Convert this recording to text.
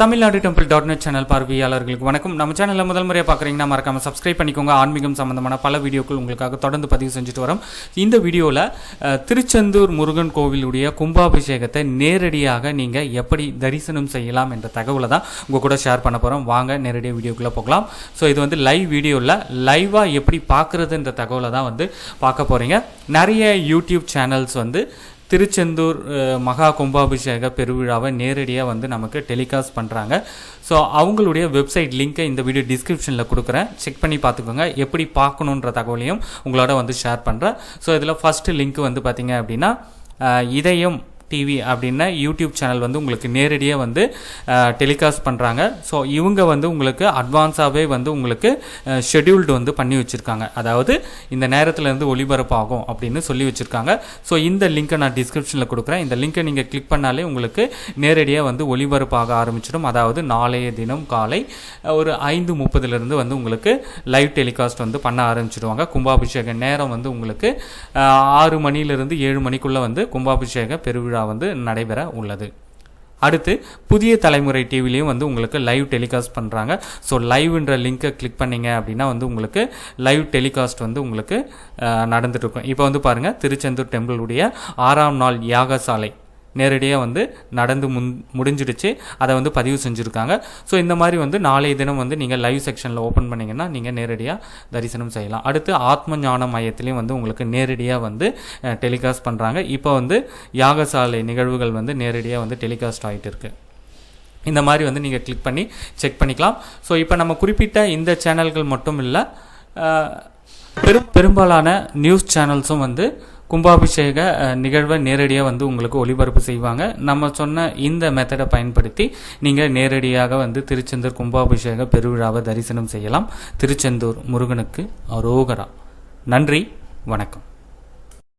Tamil Nadu temple dot net channel பார்வையாளர்களுக்கு வணக்கம். நம்ம சேனலில் முதல் முறையாக பார்க்குறீங்கன்னா மறக்காம சப்ஸ்கிரைப் பண்ணிக்கோங்க. ஆன்மீகம் சம்பந்தமான பல வீடியோக்கள் உங்களுக்காக தொடர்ந்து பதிவு செஞ்சுட்டு வரோம். இந்த வீடியோவில் திருச்செந்தூர் முருகன் கோவிலுடைய கும்பாபிஷேகத்தை நேரடியாக நீங்கள் எப்படி தரிசனம் செய்யலாம் என்ற தகவலை தான் உங்கள் கூட ஷேர் பண்ண போகிறோம் வாங்க நேரடியாக வீடியோக்குள்ளே போகலாம். ஸோ இது வந்து லைவ் வீடியோவில் லைவாக எப்படி பார்க்குறதுன்ற தகவலை தான் வந்து பார்க்க போகிறீங்க நிறைய யூடியூப் சேனல்ஸ் வந்து திருச்செந்தூர் மகா கும்பாபிஷேக பெருவிழாவை நேரடியாக வந்து நமக்கு டெலிகாஸ்ட் பண்ணுறாங்க ஸோ அவங்களுடைய வெப்சைட் லிங்க்கை இந்த வீடியோ டிஸ்கிரிப்ஷனில் கொடுக்குறேன். செக் பண்ணி பார்த்துக்கோங்க. எப்படி பார்க்கணுன்ற தகவலையும் உங்களோட வந்து ஷேர் பண்ணுறேன் ஸோ இதில் ஃபஸ்ட்டு லிங்க் வந்து பார்த்தீங்க அப்படின்னா இதயம் டிவி அப்படின்னா யூடியூப் சேனல் வந்து உங்களுக்கு நேரடியாக வந்து டெலிகாஸ்ட் பண்ணுறாங்க ஸோ இவங்க வந்து உங்களுக்கு அட்வான்ஸாகவே வந்து உங்களுக்கு ஷெடியூல்டு வந்து பண்ணி வச்சுருக்காங்க. அதாவது இந்த நேரத்துலேருந்து ஒளிபரப்பாகும் அப்படின்னு சொல்லி வச்சுருக்காங்க. ஸோ இந்த லிங்க்கை நான் டிஸ்கிரிப்ஷனில் கொடுக்குறேன். இந்த லிங்க்கை நீங்கள் கிளிக் பண்ணாலே உங்களுக்கு நேரடியாக வந்து ஒளிபரப்பாக ஆரம்பிச்சிடும். அதாவது நாளைய தினம் காலை ஒரு ஐந்து முப்பதுலேருந்து வந்து உங்களுக்கு லைவ் டெலிகாஸ்ட் வந்து பண்ண ஆரம்பிச்சிடுவாங்க. கும்பாபிஷேக நேரம் வந்து உங்களுக்கு ஆறு மணிலேருந்து ஏழு மணிக்குள்ளே வந்து கும்பாபிஷேக பெருவிழா வந்து நடைபெற உள்ளது. அடுத்து புதிய தலைமுறை டிவிலையும் வந்து உங்களுக்கு லைவ் டெலிகாஸ்ட் பண்ணுறாங்க ஸோ லைவ்ன்ற லிங்க்கை கிளிக் பண்ணிங்க அப்படின்னா வந்து உங்களுக்கு லைவ் டெலிகாஸ்ட் வந்து உங்களுக்கு நடந்துகிட்ருக்கும் இருக்கும். இப்போ வந்து பாருங்கள் திருச்செந்தூர் டெம்பிளுடைய ஆறாம் நாள் யாகசாலை. நேரடியாக வந்து நடந்து முன் முடிஞ்சிடுச்சு. அதை வந்து பதிவு செஞ்சுருக்காங்க. ஸோ இந்த மாதிரி வந்து நாளைய தினம் வந்து நீங்கள் லைவ் செக்ஷனில் ஓப்பன் பண்ணிங்கன்னா நீங்கள் நேரடியாக தரிசனம் செய்யலாம். அடுத்து ஆத்ம ஞான மையத்திலையும் வந்து உங்களுக்கு நேரடியாக வந்து டெலிகாஸ்ட் பண்ணுறாங்க இப்போ வந்து யாகசாலை நிகழ்வுகள் வந்து நேரடியாக வந்து டெலிகாஸ்ட் ஆகிட்டு இருக்கு. இந்த மாதிரி வந்து நீங்கள் கிளிக் பண்ணி செக் பண்ணிக்கலாம். ஸோ இப்போ நம்ம குறிப்பிட்ட இந்த சேனல்கள் மட்டும் இல்லை பெரும் பெரும்பாலான நியூஸ் சேனல்ஸும் வந்து கும்பாபிஷேக நிகழ்வை நேரடியாக வந்து உங்களுக்கு ஒளிபரப்பு செய்வாங்க. நம்ம சொன்ன இந்த மெத்தடை பயன்படுத்தி நீங்கள் நேரடியாக வந்து திருச்செந்தூர் கும்பாபிஷேக பெருவிழாவை தரிசனம் செய்யலாம். திருச்செந்தூர் முருகனுக்கு அரோகரா. நன்றி வணக்கம்.